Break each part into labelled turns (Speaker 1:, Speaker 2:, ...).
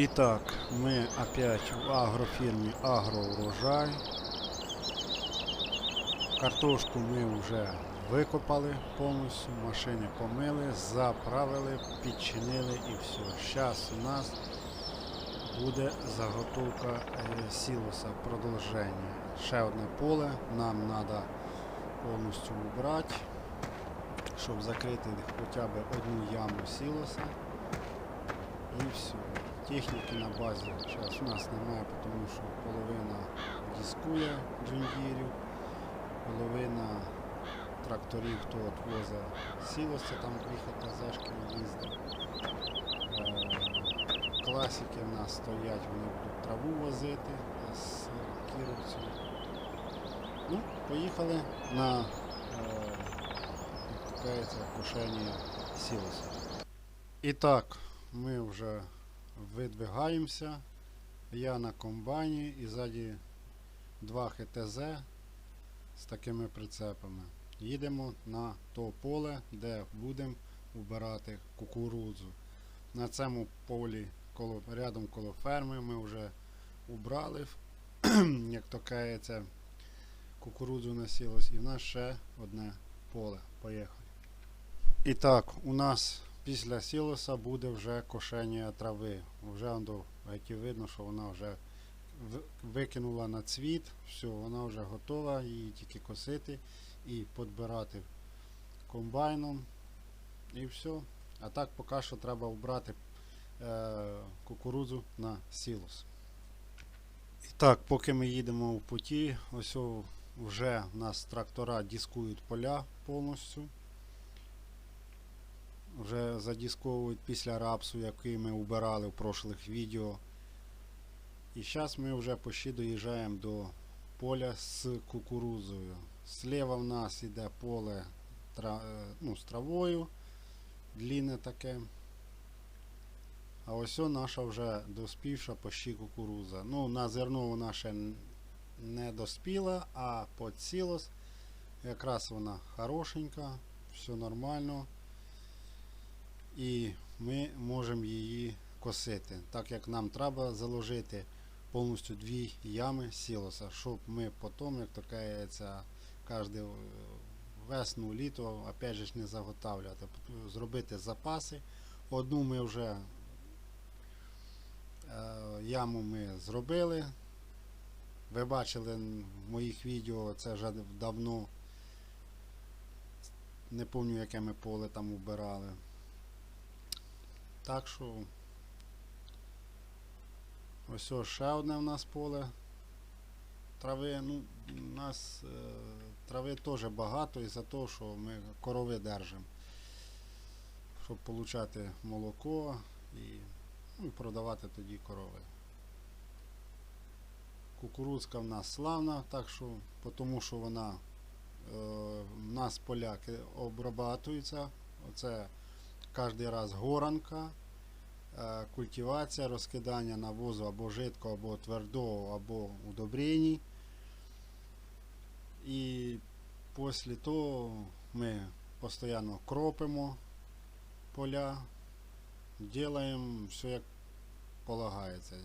Speaker 1: Итак, мы опять в агрофирме Агроурожай. Картошку ми вже викопали повністю, машини помили, заправили, підчинили і все. Зараз у нас буде заготовка е, сілоса, продовження. Ще одне поле, нам треба повністю убрати, щоб закрити хоча б одну яму сілоса. І все. Техніки на базі зараз у нас немає, тому що половина дискує джундірів, половина тракторів, хто відвозить сілося, там приїхати зешки їздить. Е, Класики в нас стоять, вони будуть траву возити з кіровців. Ну, поїхали на е, як кажеться. І так, ми вже видвигаємося. Я на комбайні і ззаді два ХТЗ з такими прицепами. Їдемо на то поле, де будемо убирати кукурудзу. На цьому полі коло, рядом коло ферми ми вже убрали, як то кається, кукурудзу насілось. І в нас ще одне поле. Поїхали. І так, у нас після сілоса буде вже кошення трави. Вже геть видно, що вона вже викинула на цвіт, все, вона вже готова, її тільки косити і підбирати комбайном. І все. А так поки що треба вбрати е, кукурудзу на сілос. І так, поки ми їдемо в путі, ось вже в нас трактора дискують поля повністю вже задісковують після рапсу, який ми убирали в прошлих відео. І зараз ми вже почти доїжджаємо до поля з кукурузою. Слева в нас йде поле е, ну, з травою, длінне таке. А ось наша вже доспівша почти кукуруза. Ну, на зерно вона ще не доспіла, а під сілос якраз вона хорошенька, все нормально і ми можемо її косити, так як нам треба заложити повністю дві ями сілоса, щоб ми потім, як то кажеться, кожне весну, літо, опять же не заготавлювати, зробити запаси. Одну ми вже е, яму ми зробили. Ви бачили в моїх відео, це вже давно. Не пам'ятаю, яке ми поле там убирали. Так що ось ось ще одне в нас поле трави. Ну, у нас е, трави теж багато із-за того, що ми корови держимо. Щоб отримати молоко і, ну, і продавати тоді корови. Кукурудзка в нас славна, так що, тому що вона е, в нас поляки обрабатуються. Оце кожен раз горанка, е, культивація, розкидання навозу або жидкого, або твердого, або удобрень. І після того ми постійно кропимо поля, робимо все як полагається.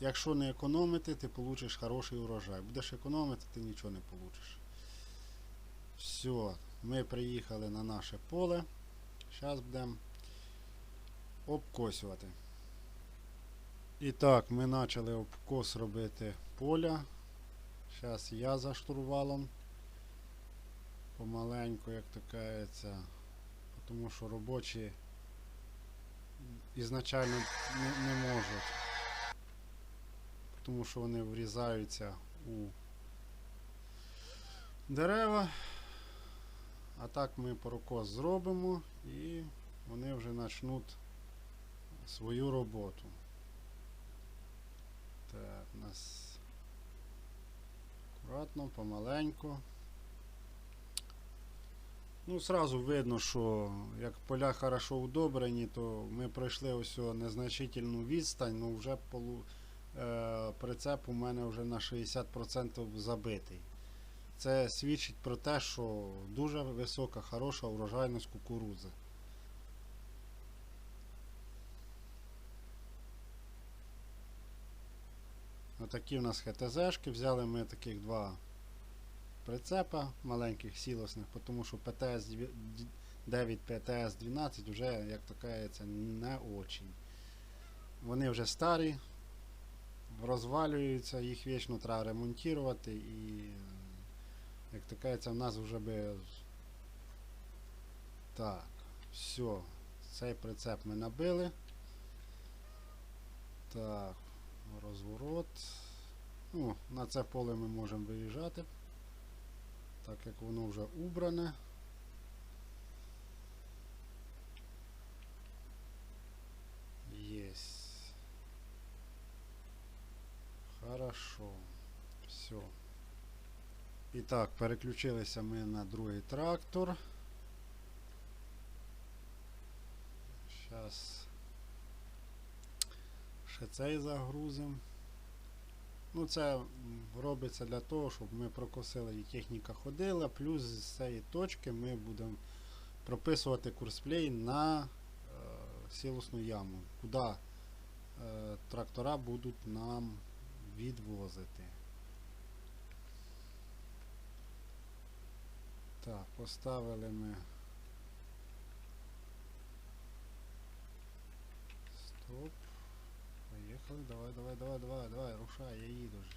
Speaker 1: Якщо не економити, ти получиш хороший урожай. Будеш економити, ти нічого не получиш. Все, ми приїхали на наше поле. Зараз будемо обкосювати. І так, ми почали обкос робити поля. Зараз я за штурвалом. Помаленьку, як то кажеться. Тому що робочі ізначально не, не можуть. Тому що вони врізаються у дерева. А так ми порокос зробимо і вони вже почнуть свою роботу. Так, у нас акуратно, помаленьку. Ну, сразу видно, що як поля хорошо удобрені, то ми пройшли ось незначительну відстань, ну вже полу, е, прицеп у мене вже на 60% забитий. Це свідчить про те, що дуже висока, хороша урожайність кукурудзи. Отакі у нас ХТЗшки. Взяли ми таких два прицепа маленьких сілосних, тому що ПТС 9 ПТС 12 вже, як то кажеться, не очень. Вони вже старі, розвалюються, їх вічно треба ремонтувати і як то кажеться, в нас вже би. Так, все. Цей прицеп ми набили. Так, розворот. Ну, на це поле ми можемо виїжджати, так як воно вже убране. Есть. Хорошо. Все. І так, переключилися ми на другий трактор. Зараз ще цей загрузимо. Ну, це робиться для того, щоб ми прокосили і техніка ходила, плюс з цієї точки ми будемо прописувати курсплей на е, сілосну яму, куди е, трактора будуть нам відвозити. Так, поставили ми. Стоп. Поїхали. Давай, давай, давай, давай, давай, рушай, я їду ж.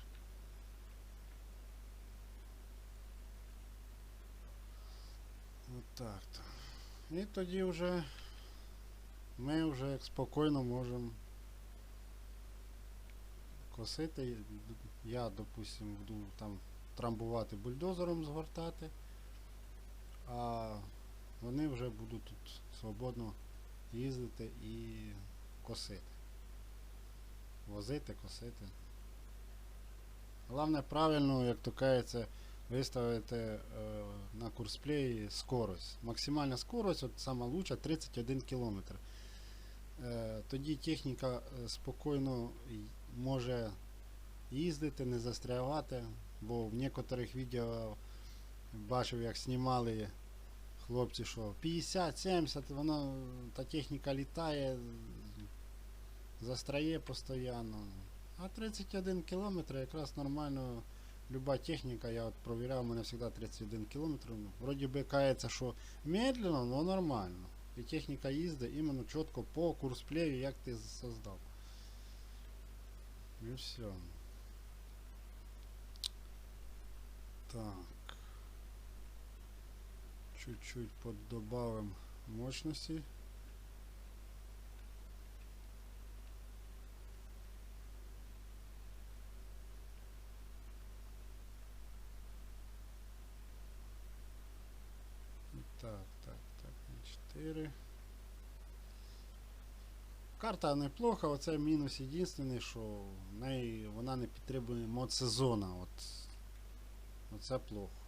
Speaker 1: От так то. І тоді вже ми вже спокійно можемо косити. Я, допустим, буду там трамбувати бульдозером згортати, а вони вже будуть тут свободно їздити і косити. Возити, косити. Головне правильно, як то кажеться, виставити е, на курсплеї скорость. Максимальна скорость, от сама лучша 31 км. Е, тоді техніка е, спокійно може їздити, не застрягати, бо в некоторих відео бачив, як знімали хлопці, що 50-70, воно та техніка літає, застряє постійно. А 31 км якраз нормально. Люба техніка, я от провіряв, у мене завжди 31 км. Вроді би кається, що медленно, але нормально. І техніка їздить іменно чітко по курсплею, як ти создав. І все. Так. Чуть-чуть поддобавим мощності. Так, так, так, 4. Карта неплоха, оце мінус єдиний, що в неї вона не підтримує мод сезона. От. Оце плохо.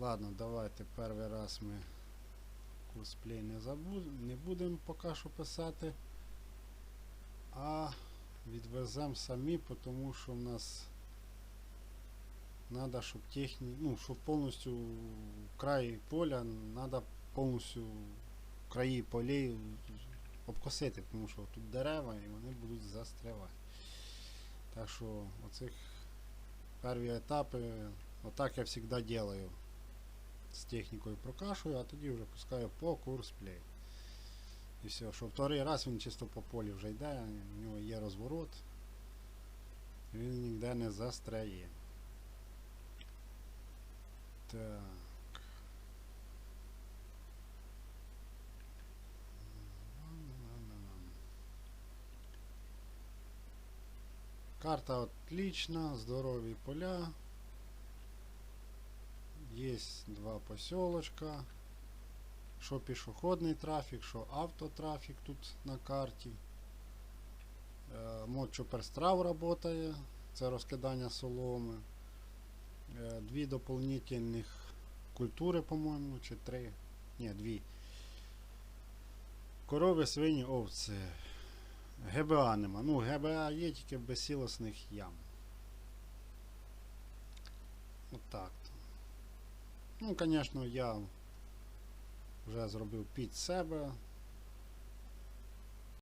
Speaker 1: Ладно, давайте перший раз ми курсплей не, не будемо поки що писати. А відвеземо самі, тому що в нас Надо, щоб техні... ну, щоб повністю край поля, надо повністю краї полей обкосити, тому що тут дерева і вони будуть застрявати. Так що оцих перші етапи, отак я завжди делаю. З технікою прокашую, а тоді вже пускаю по курс плей. І все, що вторий раз він чисто по полі вже йде, у нього є розворот, він ніде не застряє. Так. Карта отлична, здорові поля. Есть два поселочка. Що пішохідний трафік, що автотрафік тут на карті. Е, Мод Чоперстрав працює, це розкидання соломи. Е, Дві дополнительних культури, по-моєму, чи три. Ні, дві. Корови, свині, овці. ГБА нема. Ну, ГБА є тільки без сілосних ям. Отак. то. Ну, звісно, я вже зробив під себе